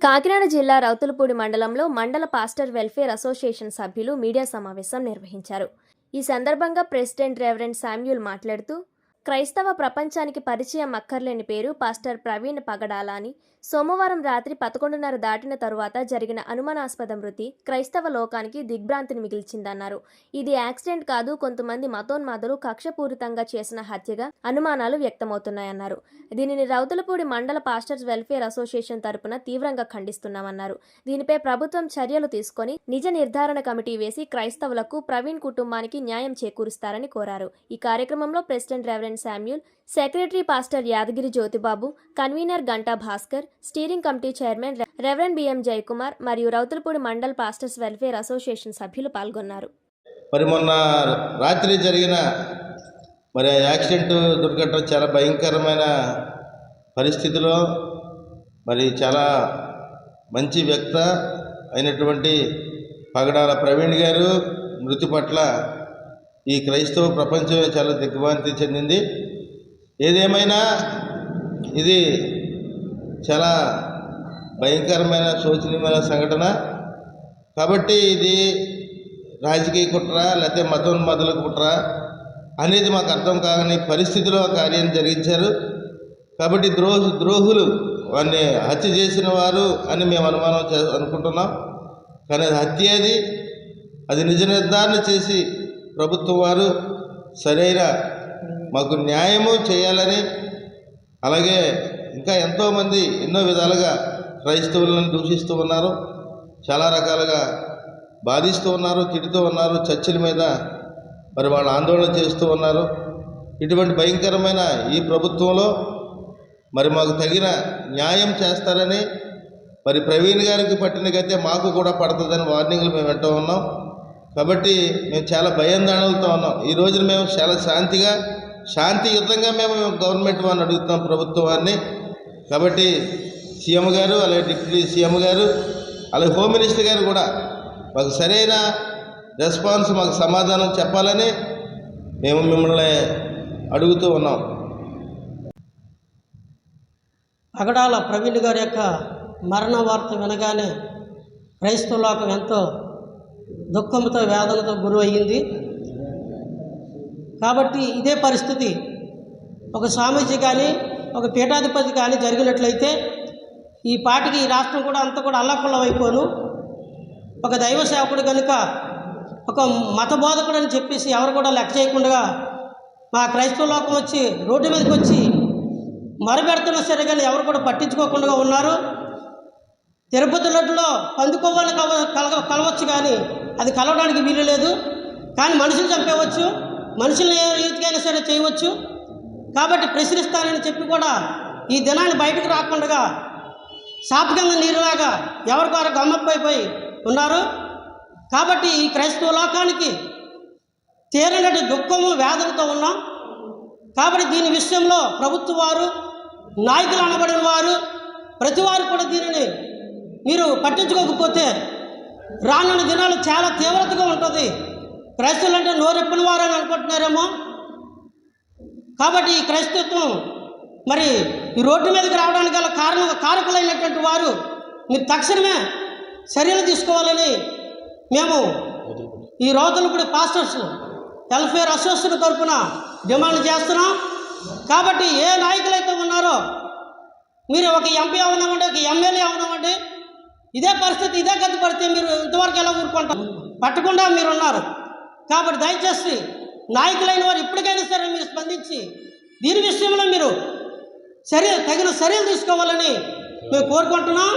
కాకినాడ జిల్లా రౌతులపూడి మండలంలో మండల పాస్టర్ వెల్ఫేర్ అసోసియేషన్ సభ్యులు మీడియా సమావేశం నిర్వహించారు. ఈ సందర్భంగా ప్రెసిడెంట్ రెవరెండ్ శామ్యూల్ మాట్లాడుతూ క్రైస్తవ ప్రపంచానికి పరిచయం అక్కర్లేని పేరు పాస్టర్ ప్రవీణ్ పగడాల అని సోమవారం రాత్రి పదకొండున్నర దాటిన తరువాత జరిగిన అనుమానాస్పద మృతి క్రైస్తవ లోకానికి దిగ్భ్రాంతిని మిగిల్చిందన్నారు. ఇది యాక్సిడెంట్ కాదు కొంతమంది మతోన్మాదులు కక్షపూరితంగా చేసిన హత్యగా అనుమానాలు వ్యక్తమవుతున్నాయన్నారు. దీనిని రౌతులపూడి మండల పాస్టర్స్ వెల్ఫేర్ అసోసియేషన్ తరపున తీవ్రంగా ఖండిస్తున్నామన్నారు. దీనిపై ప్రభుత్వం చర్యలు తీసుకొని నిజ నిర్ధారణ కమిటీ వేసి క్రైస్తవులకు ప్రవీణ్ కుటుంబానికి న్యాయం చేకూరుస్తారని కోరారు. ఈ కార్యక్రమంలో president reverend Samuel secretary pastor Yadagiri Jyothibabu convener Ganta Bhaskar steering committee chairman reverend BM Jayakumar మరియు Rauthulapudi mandal pastors welfare association సభ్యులు పాల్గొన్నారు. మరి మొన్న రాత్రి జరిగిన మరి యాక్సిడెంట్ దుర్ఘటన చాలా భయంకరమైన పరిస్థితిలో మరి చాలా మంచి వ్యక్త అయినటువంటి పగడాల ప్రవీణ్ గారు మృతి పట్ల ఈ క్రైస్తవ ప్రపంచమే చాలా దిగ్భ్రాంతి చెందింది. ఏదేమైనా ఇది చాలా భయంకరమైన శోచనీయమైన సంఘటన. కాబట్టి ఇది రాజకీయ కుట్ర లేకపోతే మతోన్మాదుల కుట్ర అనేది మాకు అర్థం కాని పరిస్థితిలో కార్యం జరిగించారు. కాబట్టి ద్రోహు ద్రోహులు వాడిని హత్య చేసిన వారు అని మేము అనుమానం చే అనుకుంటున్నాం. కానీ అది హత్య అది. అది నిజ నిర్ధారణ చేసి ప్రభుత్వం వారు సరైన మాకు న్యాయము చేయాలని అలాగే ఇంకా ఎంతోమంది ఎన్నో విధాలుగా క్రైస్తవులను దూషిస్తూ ఉన్నారు చాలా రకాలుగా బాధిస్తూ ఉన్నారు తిడుతూ ఉన్నారు చర్చల మీద మరి వాళ్ళు ఆందోళన చేస్తూ ఉన్నారు. ఇటువంటి భయంకరమైన ఈ ప్రభుత్వంలో మరి మాకు తగిన న్యాయం చేస్తారని మరి ప్రవీణ్ గారికి పట్టిన గతే మాకు కూడా పడుతుందని వార్నింగ్లు మేము వింటూ ఉన్నాం. కాబట్టి మేము చాలా భయాందోళనలతో ఉన్నాం. ఈ రోజున మేము చాలా శాంతిగా శాంతియుతంగా మేము గవర్నమెంట్ వారిని అడుగుతున్నాం ప్రభుత్వాన్ని వారిని. కాబట్టి సీఎం గారు అలాగే డిప్యూటీ సీఎం గారు అలాగే హోమ్ మినిస్టర్ గారు కూడా మాకు సరైన రెస్పాన్స్ మాకు సమాధానం చెప్పాలని మేము మిమ్మల్ని అడుగుతూ ఉన్నాం. అగడాల ప్రవీణ్ గారి యొక్క మరణ వార్త వినగానే క్రైస్తవ లోకం ఎంతో దుఃఖంతో వేదనతో గురి అయ్యింది. కాబట్టి ఇదే పరిస్థితి ఒక స్వామీజీ కానీ ఒక పీఠాధిపతి కానీ జరిగినట్లయితే ఈ పాటికి ఈ రాష్ట్రం కూడా అంతా కూడా అల్లకొల్లం అయిపోను ఒక దైవ సేవకుడు కనుక ఒక మత బోధకుడు అని చెప్పేసి ఎవరు కూడా లెక్క చేయకుండా మా క్రైస్తవ లోకం వచ్చి రోడ్డు మీదకి వచ్చి మరబెడుతున్న సరే కానీ ఎవరు కూడా పట్టించుకోకుండా ఉన్నారు. తిరుపతి లడ్డులో పందుకోవాలని కల కలగ కలవచ్చు కానీ అది కలవడానికి వీలు లేదు. కానీ మనుషులు చంపేవచ్చు మనుషుల్ని ఏ రీతికైనా సరే చేయవచ్చు. కాబట్టి ప్రశ్నిస్తానని చెప్పి కూడా ఈ దినాన్ని బయటకు రాకుండా శాపకంగా నీరులాగా ఎవరికొరకు గమ్మప్పైపోయి ఉన్నారు? కాబట్టి ఈ క్రైస్తవ లోకానికి తీరనటి దుఃఖము వేదనతో ఉన్నాం. కాబట్టి దీని విషయంలో ప్రభుత్వ వారు నాయకులు అనబడిన వారు ప్రతి వారు కూడా దీనిని మీరు పట్టించుకోకపోతే రానున్న దినాలు చాలా తీవ్రతగా ఉంటుంది. క్రైస్తవులు అంటే నోరెప్పిన వారు అని అనుకుంటున్నారేమో? కాబట్టి ఈ క్రైస్తత్వం మరి ఈ రోడ్డు మీదకి రావడానికి గల కారణం కారకులైనటువంటి వారు మీరు తక్షణమే చర్యలు తీసుకోవాలని మేము ఈ రోజులప్పుడు పాస్టర్స్ వెల్ఫేర్ అసోసియేషన్ తరఫున డిమాండ్ చేస్తున్నాం. కాబట్టి ఏ నాయకులైతే ఉన్నారో మీరు ఒక ఎంపీ అవునామండి ఒక ఎమ్మెల్యే అవునామండి ఇదే పరిస్థితి ఇదే గతి పడితే మీరు ఇంతవరకు ఎలా ఊరుకుంటారు? పట్టకుండా మీరు ఉన్నారు కాబట్టి దయచేసి నాయకులైన వారు ఇప్పటికైనా సరే మీరు స్పందించి దీని విషయంలో మీరు చర్య తగిన చర్యలు తీసుకోవాలని మేము కోరుకుంటున్నాం.